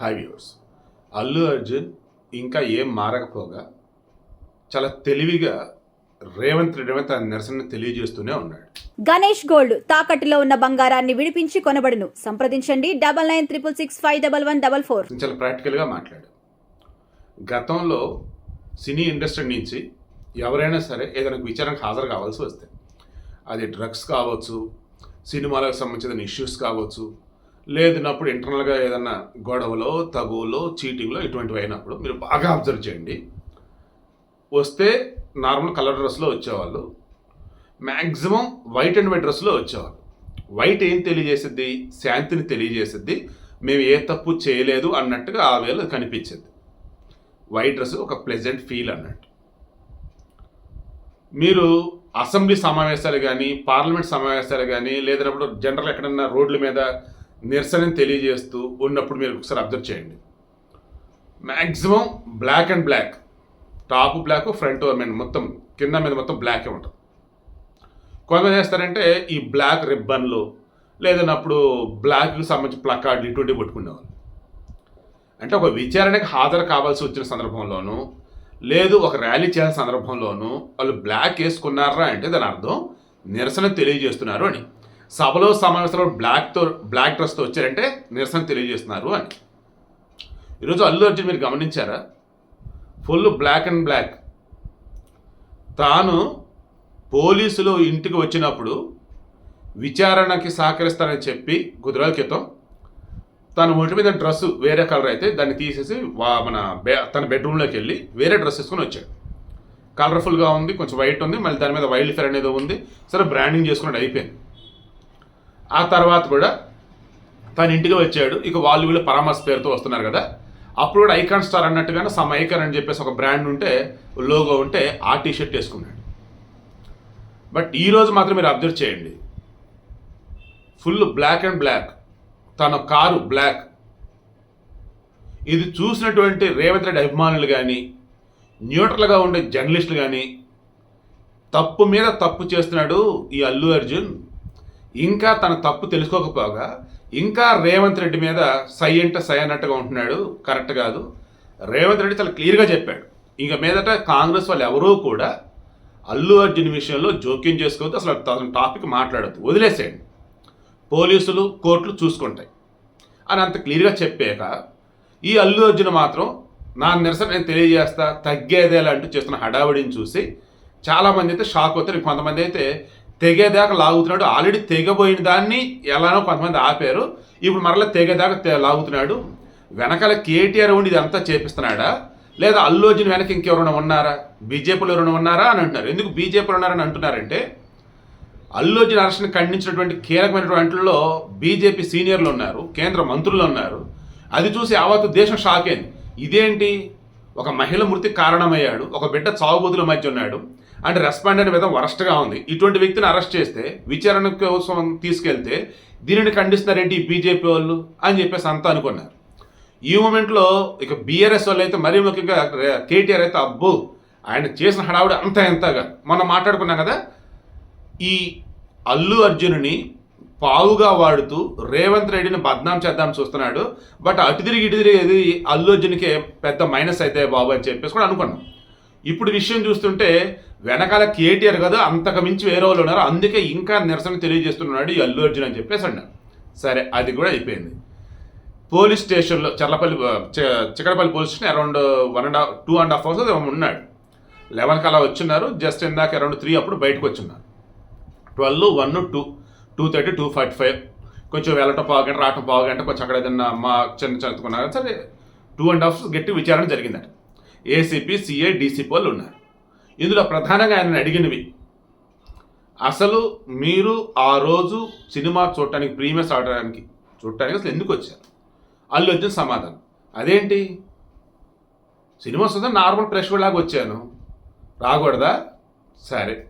High viewers Allu Arjun ఇంకా ఏం మారకపోగా చాలా తెలివిగా రేవంత్ రెడ్డి మీద తన నిరసన తెలియజేస్తూనే ఉన్నాడు. గణేష్ గోల్డ్ తాకట్టులో ఉన్న బంగారాన్ని విడిపించి కొనబడును. సంప్రదించండి double nine triple six five double one double four. చాలా ప్రాక్టికల్గా మాట్లాడు గతంలో సినీ ఇండస్ట్రీ నుంచి ఎవరైనా సరే ఏదైనా విచారణకు హాజరు కావాల్సి వస్తే అది డ్రగ్స్ కావచ్చు సినిమాలకు సంబంధించిన ఇష్యూస్ కావచ్చు లేదన్నప్పుడు ఇంటర్నల్గా ఏదైనా గొడవలో తగువలో చీటింగ్లో ఇటువంటివి అయినప్పుడు మీరు బాగా అబ్జర్వ్ చేయండి. వస్తే నార్మల్ కలర్ డ్రెస్లో వచ్చేవాళ్ళు. మ్యాక్సిమం వైట్ అండ్ వైట్ డ్రెస్లో వచ్చేవాళ్ళు. వైట్ ఏం తెలియజేసిద్ది? శాంతిని తెలియజేసిద్ది. మేము ఏ తప్పు చేయలేదు అన్నట్టుగా ఆ వేళ కనిపించింది. వైట్ డ్రెస్ ఒక ప్లెజెంట్ ఫీల్ అన్నట్టు. మీరు అసెంబ్లీ సమావేశాలు కానీ పార్లమెంట్ సమావేశాలు కానీ లేదన్నప్పుడు జనరల్ ఎక్కడన్నా రోడ్ల మీద నిరసనని తెలియజేస్తూ ఉన్నప్పుడు మీరు ఒకసారి అబ్జర్వ్ చేయండి. Maximum black and black. Top black front మీద మొత్తం కింద మీద మొత్తం బ్లాకే ఉంటుంది. కొంతమంది చేస్తారంటే ఈ బ్లాక్ రిబ్బన్లు లేదన్నప్పుడు బ్లాక్కి సంబంధించి ప్లకార్డులు ఇటువంటివి పట్టుకునేవాళ్ళు. అంటే ఒక విచారణకు హాజరు కావాల్సి వచ్చిన సందర్భంలోనూ లేదు ఒక ర్యాలీ చేసిన సందర్భంలోనూ వాళ్ళు బ్లాక్ వేసుకున్నారా అంటే దాని అర్థం నిరసన తెలియజేస్తున్నారు అని. సభలో సమావేశంలో బ్లాక్తో బ్లాక్ డ్రెస్తో వచ్చారంటే నిరసన తెలియజేస్తున్నారు అని. ఈరోజు అల్లు అర్జున్ మీరు గమనించారా? Full black and black. తాను పోలీసులు ఇంటికి వచ్చినప్పుడు విచారణకి సహకరిస్తానని చెప్పి కొద్ది క్రితం తన ఒంటి మీద డ్రెస్ వేరే కలర్ అయితే దాన్ని తీసేసి వా మన బె తన బెడ్రూమ్లోకి వెళ్ళి వేరే డ్రెస్ వేసుకొని వచ్చాడు. కలర్ఫుల్గా ఉంది కొంచెం వైట్ ఉంది మళ్ళీ దాని మీద వైల్డ్ ఫైర్ అనేది ఉంది. సరే బ్రాండింగ్ చేసుకున్నట్టు అయిపోయింది. ఆ తర్వాత కూడా తన ఇంటికి వచ్చాడు. ఇక వాళ్ళు వీళ్ళు పరామర్శ పేరుతో వస్తున్నారు కదా. అప్పుడు కూడా ఐకాన్ స్టార్ అన్నట్టుగానే సమ్ ఐకాన్ అని చెప్పేసి ఒక బ్రాండ్ ఉంటే లోగో ఉంటే ఆ టీషర్ట్ వేసుకున్నాడు. బట్ ఈరోజు మాత్రం మీరు అబ్జర్వ్ చేయండి. Full black and black. తన కారు బ్లాక్. ఇది చూసినటువంటి రేవంత్ రెడ్డి అభిమానులు కానీ న్యూట్రల్గా ఉండే జర్నలిస్టులు కానీ తప్పు మీద తప్పు చేస్తున్నాడు ఈ అల్లు అర్జున్. ఇంకా తన తప్పు తెలుసుకోకపోగా ఇంకా రేవంత్ రెడ్డి మీద సై అంటే సై అన్నట్టుగా ఉంటున్నాడు. కరెక్ట్ కాదు. రేవంత్ రెడ్డి చాలా క్లియర్గా చెప్పాడు. ఇంక మీదట కాంగ్రెస్ వాళ్ళు ఎవరూ కూడా అల్లు అర్జున్ విషయంలో జోక్యం చేసుకోవద్దు. అసలు తన టాపిక్ మాట్లాడద్దు. వదిలేసేయండి. పోలీసులు కోర్టులు చూసుకుంటాయి. అని అంత క్లియర్గా చెప్పాక ఈ అల్లు అర్జున్ మాత్రం నా నిరసన నేను తెలియజేస్తా తగ్గేదేలా అంటూ చేస్తున్న హడావిడిని చూసి చాలామంది అయితే షాక్ అవుతారు. కొంతమంది అయితే తెగేదాకా లాగుతున్నాడు. ఆల్రెడీ తెగబోయిన దాన్ని ఎలానో కొంతమంది ఆపారు. ఇప్పుడు మరలా తెగేదాకా లాగుతున్నాడు. వెనకాల కేటీఆర్ ఉండి ఇదంతా చేపిస్తున్నాడా? లేదా అల్లు అర్జున్ వెనక ఇంకెవరైనా ఉన్నారా? బీజేపీలో ఎవరైనా ఉన్నారా అని అంటున్నారు. ఎందుకు బీజేపీలో ఉన్నారని అంటున్నారంటే అల్లు అర్జున్ అరెస్ట్ని ఖండించినటువంటి కీలకమైనటువంటిలో బీజేపీ సీనియర్లు ఉన్నారు కేంద్ర మంత్రులు ఉన్నారు. అది చూసి యావత్తు దేశం షాక్ అయింది. ఇదేంటి? ఒక మహిళ మృతికి కారణమయ్యాడు. ఒక బిడ్డ చావుబోతుల మధ్య ఉన్నాడు. అంటే రెస్పాండ్ అనే విధం వరస్ట్గా ఉంది. ఇటువంటి వ్యక్తిని అరెస్ట్ చేస్తే విచారణ కోసం తీసుకెళ్తే దీనిని ఖండిస్తున్నారేంటి బీజేపీ వాళ్ళు? అని చెప్పేసి అంతా అనుకున్నారు. ఈ మూమెంట్లో ఇక బీఆర్ఎస్ వాళ్ళు అయితే మరీ ముఖ్యంగా కేటీఆర్ అయితే అబ్బో ఆయన చేసిన హడావుడి అంత ఎంతగా. మనం మాట్లాడుకున్నాం కదా ఈ అల్లు అర్జునుని పావుగా వాడుతూ రేవంత్ రెడ్డిని బద్నాం చేద్దాం చూస్తున్నాడు బట్ అటు తిరిగి ఇటు తిరిగి అల్లు అర్జున్కే పెద్ద మైనస్ అయితే బాబు అని చెప్పేసి కూడా అనుకున్నాం. ఇప్పుడు విషయం చూస్తుంటే వెనకాల కేటీఆర్ కదా అంతకు మించి వేరే వాళ్ళు ఉన్నారు. అందుకే ఇంకా నిరసన తెలియజేస్తున్నాడు ఈ అల్లు అర్జున్ అని చెప్పేసి అన్నారు సరే అది కూడా అయిపోయింది. పోలీస్ స్టేషన్లో చల్లపల్లి చి- Chikkadapalli police station around one and half two and half hours ఉన్నాడు. లెవెన్కి అలా వచ్చిన్నారు. జస్ట్ ఇందాక అరౌండ్ త్రీ అప్పుడు బయటకు వచ్చిన్నారు. Twelve one two two thirty two forty five. కొంచెం వెళ్ళటం పావు గంట రావటం పావు గంట కొంచెం అక్కడ ఏదన్నా మా చిన్న చదువుకున్నారు? సరే టూ అండ్ హాఫ్ గట్టి విచారణ జరిగిందట. ఏసీపీ సిఐ డీసీపీ వాళ్ళు ఉన్నారు. ఇందులో ప్రధానంగా ఆయన అడిగినవి అసలు మీరు ఆ రోజు సినిమా చూడటానికి ప్రీమియర్స్ ఆడడానికి చూడటానికి అసలు ఎందుకు వచ్చారు? అల్లు వచ్చిన సమాధానం. అదేంటి? సినిమా వస్తుందా? నార్మల్ ప్రెష్ లాగా వచ్చాను. రాకూడదా? సరే.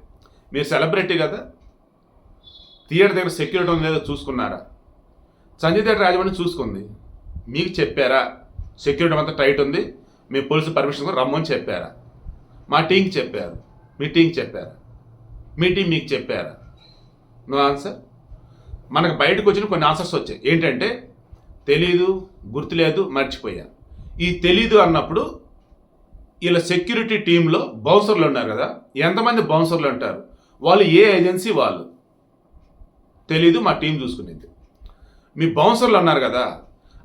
మీరు సెలబ్రిటీ కదా? థియేటర్ దగ్గర సెక్యూరిటీ ఉంది లేదో చూసుకున్నారా? సంజయ్ థియేటర్ రాజమండ్రి చూసుకుంది. మీకు చెప్పారా? సెక్యూరిటీ అంతా టైట్ ఉంది. మీ పోలీసు పర్మిషన్ కూడా రమ్మని చెప్పారా? మా టీంకి చెప్పారు. మీ టీంకి చెప్పారా? మీ టీం మీకు చెప్పారా? No answer? మనకు బయటకు వచ్చిన కొన్ని ఆన్సర్స్ వచ్చాయి. ఏంటంటే తెలీదు గుర్తులేదు మర్చిపోయా. ఈ తెలీదు అన్నప్పుడు వీళ్ళ సెక్యూరిటీ టీంలో బౌన్సర్లు ఉన్నారు కదా ఎంతమంది బౌన్సర్లు ఉంటారు వాళ్ళు ఏ ఏజెన్సీ వాళ్ళు? తెలీదు మా టీం చూసుకునేది. మీ బౌన్సర్లు ఉన్నారు కదా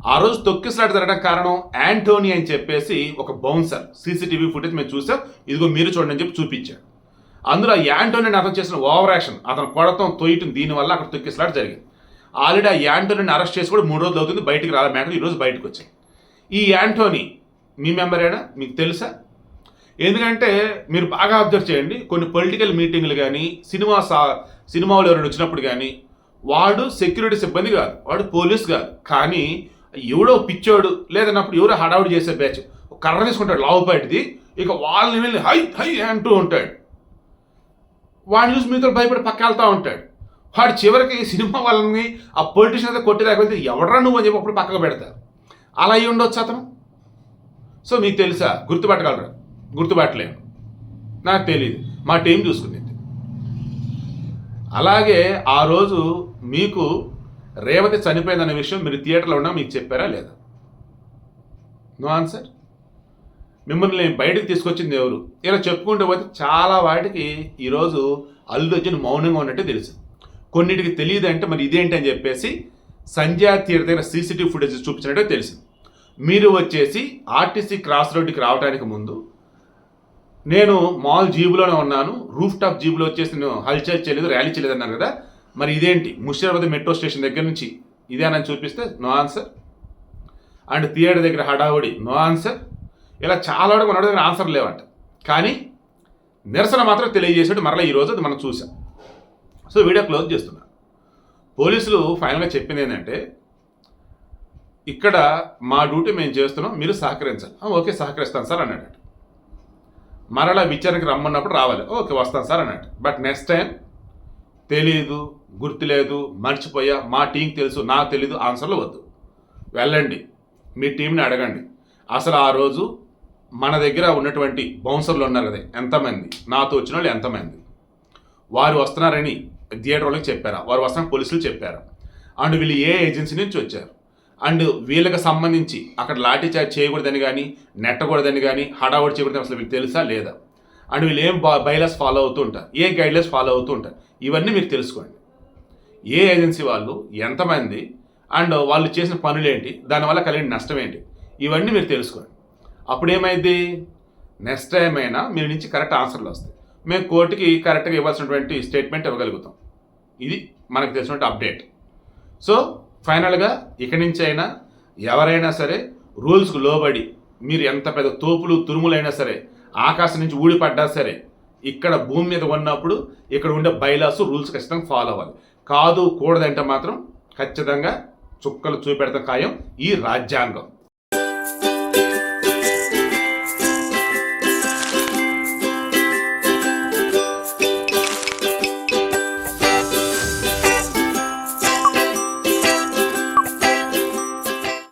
ఆ రోజు తొక్కిసలాట జరగడం కారణం యాంటోనీ అని చెప్పేసి ఒక బౌన్సర్ సీసీటీవీ ఫుటేజ్ మేము చూసాం. ఇదిగో మీరు చూడండి అని చెప్పి చూపించాడు అందులో ఆ యాంటోనీని అతను చేసిన ఓవర్ యాక్షన్ అతను కొడతం తొయ్యటం దీనివల్ల అక్కడ తొక్కిసలాట జరిగింది. ఆల్రెడీ ఆ యాంటోనీని అరెస్ట్ చేసి కూడా మూడు రోజులు అవుతుంది బయటికి రాలే మ్యాటర్ ఈరోజు బయటకు వచ్చాయి. ఈ యాంటోనీ మీ మెంబరేనా మీకు తెలుసా? ఎందుకంటే మీరు బాగా అబ్జర్వ్ చేయండి కొన్ని పొలిటికల్ మీటింగ్లు కానీ సినిమా సా సినిమాలు ఎవరైనా వచ్చినప్పుడు కానీ వాడు సెక్యూరిటీ సిబ్బంది కాదు వాడు పోలీస్ కాదు. కానీ ఎవడో పిచ్చోడు లేదన్నప్పుడు ఎవరో హడావుడు చేసే బ్యాచ్ ఒక కర్ర తీసుకుంటాడు లావుపాటిది ఇక వాళ్ళని వెళ్ళి హై హై అంటూ ఉంటాడు. వాడిని చూసి మీతో భయపడి పక్క వెళ్తూ ఉంటాడు. వాడు చివరికి సినిమా వాళ్ళని ఆ పొలిటీషియన్ అయితే కొట్టేదాకపోతే ఎవడరా నువ్వు అని చెప్పి అప్పుడు పక్కకు పెడతారు. అలా అయ్యి ఉండొచ్చు అతను? సో మీకు తెలుసా గుర్తుపట్టగలరా? గుర్తుపట్టలేము నాకు తెలియదు మా టీం చూసుకునేది అలాగే ఆ రోజు మీకు రేవతి చనిపోయిందన్న విషయం మీరు థియేటర్లో ఉన్నా మీకు చెప్పారా లేదా? నో ఆన్సర్ మిమ్మల్ని నేను బయటకు తీసుకొచ్చింది ఎవరు? ఇలా చెప్పుకుంటూ పోతే చాలా వాటికి ఈరోజు అల్లు అర్జున్ మౌనంగా ఉన్నట్టు తెలుసు. కొన్నిటికి తెలియదు అంటే మరి ఇదేంటి అని చెప్పేసి సంధ్యా థియేటర్ దగ్గర సీసీటీవీ ఫుటేజ్ చూపించినట్టే తెలిసింది మీరు వచ్చేసి ఆర్టీసీ క్రాస్ రోడ్డుకి రావడానికి ముందు నేను మాల్ జీబులోనే ఉన్నాను రూఫ్ టాప్ జీబులో వచ్చేసి నేను హల్చల్ చేయలేదు ర్యాలీ చేయలేదు అన్నారు కదా. మరి ఇదేంటి? ముషిరాబాద్ మెట్రో స్టేషన్ దగ్గర నుంచి ఇదేనని చూపిస్తే నో ఆన్సర్. అండ్ థియేటర్ దగ్గర హడావుడి నో ఆన్సర్. ఇలా చాలా వరకు మన దగ్గర ఆన్సర్ లేవంట. కానీ నిరసన మాత్రం తెలియజేసాడు మరలా ఈరోజు అది మనం చూసాం. సో వీడియో క్లోజ్ చేస్తున్నా. పోలీసులు ఫైనల్గా చెప్పింది ఏంటంటే ఇక్కడ మా డ్యూటీ మేము చేస్తున్నాం మీరు సహకరించాలి. ఓకే సహకరిస్తాను సార్ అన్నాడు మరలా విచారణకి రమ్మన్నప్పుడు రావాలి. ఓకే వస్తాను సార్ అన్నాడు. బట్ నెక్స్ట్ టైం తెలీదు గుర్తులేదు మర్చిపోయా మా టీంకి తెలుసు నాకు తెలీదు ఆన్సర్లు వద్దు. వెళ్ళండి మీ టీంని అడగండి. అసలు ఆ రోజు మన దగ్గర ఉన్నటువంటి బౌన్సర్లు ఉన్నారు కదా ఎంతమంది? నాతో వచ్చిన వాళ్ళు ఎంతమంది? వారు వస్తున్నారని థియేటర్ వాళ్ళకి చెప్పారా? వారు వస్తున్న పోలీసులు చెప్పారా? అండ్ వీళ్ళు ఏ ఏజెన్సీ నుంచి వచ్చారు? అండ్ వీళ్ళకి సంబంధించి అక్కడ లాఠీ చార్జ్ చేయకూడదని కానీ నెట్టకూడదని కానీ హడావుడి చేయకూడదని అసలు వీళ్ళకి తెలుసా లేదా? అండ్ వీళ్ళు ఏం బైలాస్ ఫాలో అవుతూ ఉంటారు? ఏ గైడ్లైన్స్ ఫాలో అవుతూ ఉంటారు? ఇవన్నీ మీరు తెలుసుకోండి. ఏ ఏజెన్సీ వాళ్ళు ఎంతమంది అండ్ వాళ్ళు చేసిన పనులు ఏంటి దానివల్ల కలిగిన నష్టం ఏంటి ఇవన్నీ మీరు తెలుసుకోండి. అప్పుడు ఏమైంది నెక్స్ట్ టైం అయినా మీ నుంచి కరెక్ట్ ఆన్సర్లు వస్తాయి. మేము కోర్టుకి కరెక్ట్గా ఇవ్వాల్సినటువంటి స్టేట్మెంట్ ఇవ్వగలుగుతాం. ఇది మనకు తెలిసినటువంటి అప్డేట్. సో ఫైనల్గా ఇక్కడి నుంచి అయినా ఎవరైనా సరే రూల్స్కు లోబడి మీరు ఎంత పెద్ద తోపులు తురుములైనా సరే ఆకాశం నుంచి ఊడిపడ్డా సరే ఇక్కడ భూమి మీద ఉన్నప్పుడు ఇక్కడ ఉండే బైలాస్ రూల్స్ ఖచ్చితంగా ఫాలో అవ్వాలి. కాదు కూడదంటే మాత్రం ఖచ్చితంగా చుక్కలు చూపెడత ఖాయం ఈ రాజ్యాంగం.